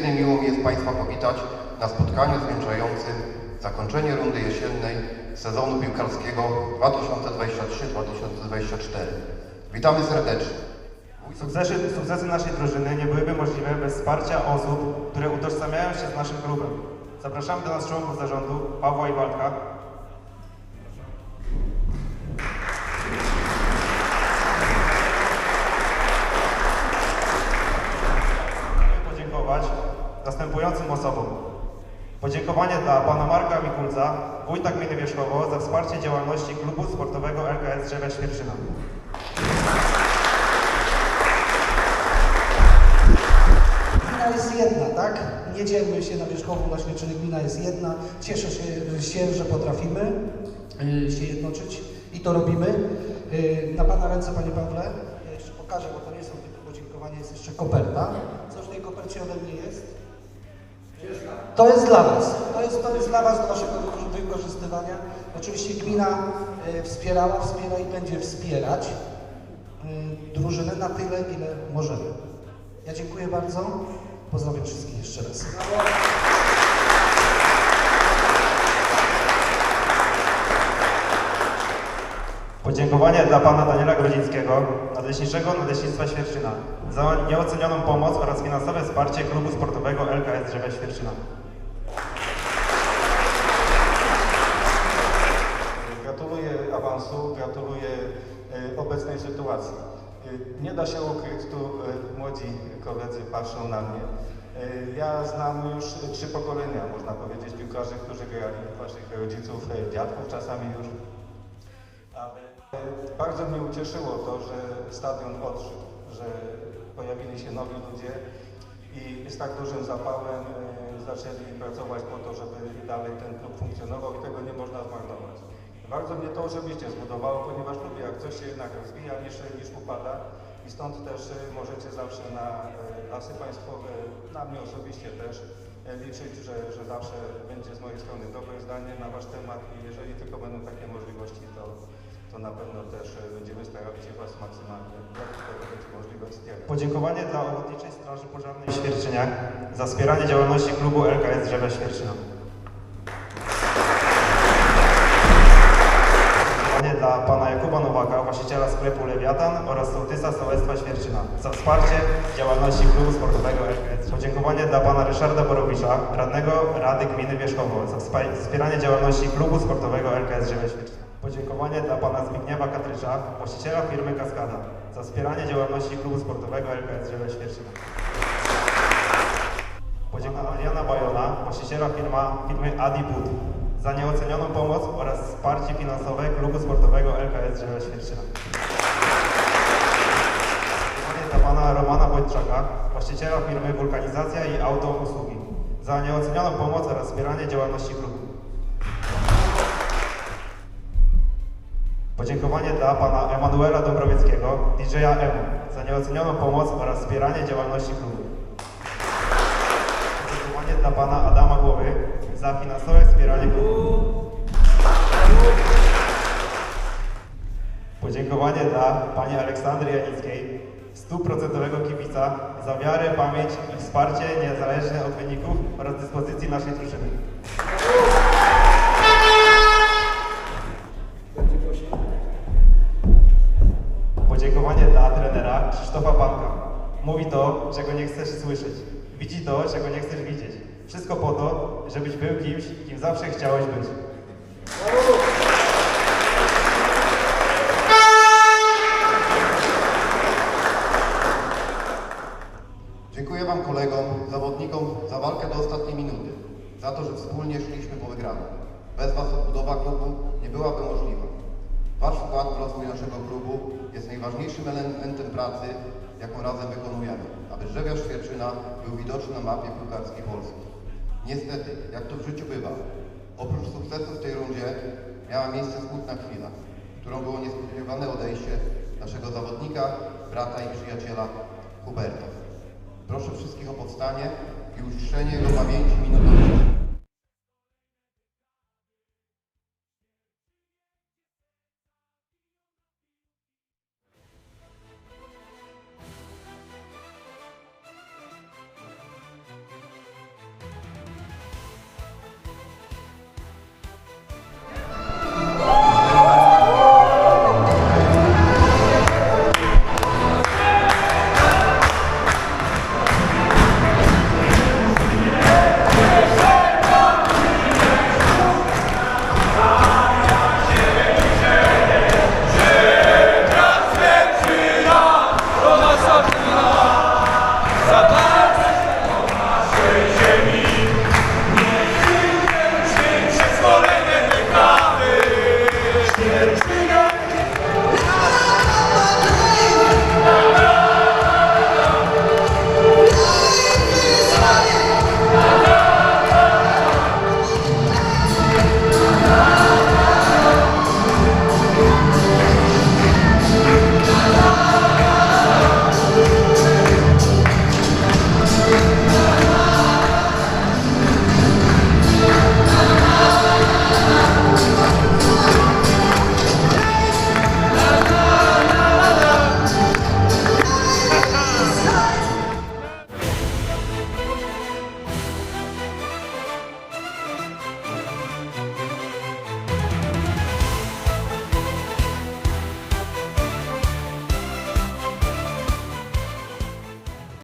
Niezmiernie miło mi jest Państwa powitać na spotkaniu zwieńczającym zakończenie rundy jesiennej sezonu piłkarskiego 2023-2024. Witamy serdecznie. Sukcesy, sukcesy naszej drużyny nie byłyby możliwe bez wsparcia osób, które utożsamiają się z naszym klubem. Zapraszamy do nas członków zarządu Pawła i następującym osobom. Podziękowanie dla pana Marka Mikulca, wójta gminy Wierzchowo za wsparcie działalności klubu sportowego LKS Drzewia Świerczyna. Gmina jest jedna, tak? Nie dzielmy się na wierzchową, na Świerczyny. Gmina jest jedna. Cieszę się, się że potrafimy y, się jednoczyć i to robimy. Y, Na Pana ręce, Panie Pawle, jeszcze pokażę, bo to nie są tylko podziękowania, jest jeszcze koperta. Co w tej kopercie ode mnie jest? To jest dla Was. To jest, to jest dla Was, do Waszego wy- wykorzystywania. Oczywiście gmina y, wspierała, wspiera i będzie wspierać y, drużynę na tyle, ile możemy. Ja dziękuję bardzo. Pozdrawiam wszystkich jeszcze raz. Podziękowanie dla pana Daniela Grodzińskiego, nadleśniczego Nadleśnictwa Świerczyna, za nieocenioną pomoc oraz finansowe wsparcie klubu sportowego LKS Drzewia Świerczyna. Obecnej sytuacji. E, Nie da się ukryć, tu e, młodzi koledzy patrzą na mnie. E, Ja znam już trzy pokolenia, można powiedzieć, piłkarzy, którzy grali, waszych rodziców, e, dziadków czasami już. E, bardzo mnie ucieszyło to, że stadion odżył, że pojawili się nowi ludzie i z tak dużym zapałem e, zaczęli pracować po to, żeby dalej ten klub funkcjonował i tego nie można zmarnować. Bardzo mnie to osobiście zbudowało, ponieważ lubię, jak coś się jednak rozwija niż, niż upada i stąd też e, możecie zawsze na e, lasy państwowe, na mnie osobiście też e, liczyć, że, że zawsze będzie z mojej strony dobre zdanie na Wasz temat i jeżeli tylko będą takie możliwości, to, to na pewno też będziemy starali się Was maksymalnie, jak to będzie możliwe, wspierać. Podziękowanie dla Ochotniczej Straży Pożarnej w Świerczyniach za wspieranie działalności klubu LKS Drzewia Świerczyna. Właściciela sklepu Lewiatan oraz sołtysa Sołectwa Świerczyna za wsparcie działalności klubu sportowego LKS. Podziękowanie dla pana Ryszarda Borowicza, radnego Rady Gminy Wierzchowo za wspieranie działalności klubu sportowego LKS Drzewia Świerczyna. Podziękowanie dla pana Zbigniewa Katrycza, właściciela firmy Kaskada za wspieranie działalności klubu sportowego LKS Drzewia Świerczyna. Podziękowanie Jana Bajona, właściciela firma, firmy Adi Bud za nieocenioną pomoc oraz wsparcie finansowe klubu sportowego LKS Drzewia Świerczyna. Podziękowanie dla pana Romana Wojtczaka, właściciela firmy Wulkanizacja i Autousługi za nieocenioną pomoc oraz wspieranie działalności klubu. Podziękowanie dla pana Emanuela Dąbrowieckiego, DJ-a EMO, za nieocenioną pomoc oraz wspieranie działalności klubu. Podziękowanie dla pana Adama Głowy za finansowe wspieranie klubu. Podziękowanie dla pani Aleksandry Janickiej, stuprocentowego kibica, za wiarę, pamięć i wsparcie niezależne od wyników oraz dyspozycji naszej drużyny. Podziękowanie dla trenera Krzysztofa Panka. Mówi to, czego nie chcesz słyszeć. Widzi to, czego nie chcesz widzieć. Wszystko po to, żebyś był kimś, kim zawsze chciałeś być. Dziękuję Wam kolegom, zawodnikom za walkę do ostatniej minuty, za to, że wspólnie szliśmy po wygraną. Bez Was odbudowa klubu nie byłaby możliwa. Wasz wkład w rozwój naszego klubu jest najważniejszym elementem pracy, jaką razem wykonujemy, aby Drzewiarz Świerczyna był widoczny na mapie piłkarskiej Polski. Niestety, jak to w życiu bywa, oprócz sukcesu w tej rundzie miała miejsce smutna chwila, którą było niespodziewane odejście naszego zawodnika, brata i przyjaciela Huberta. Proszę wszystkich o powstanie i uczczenie jego pamięci minutą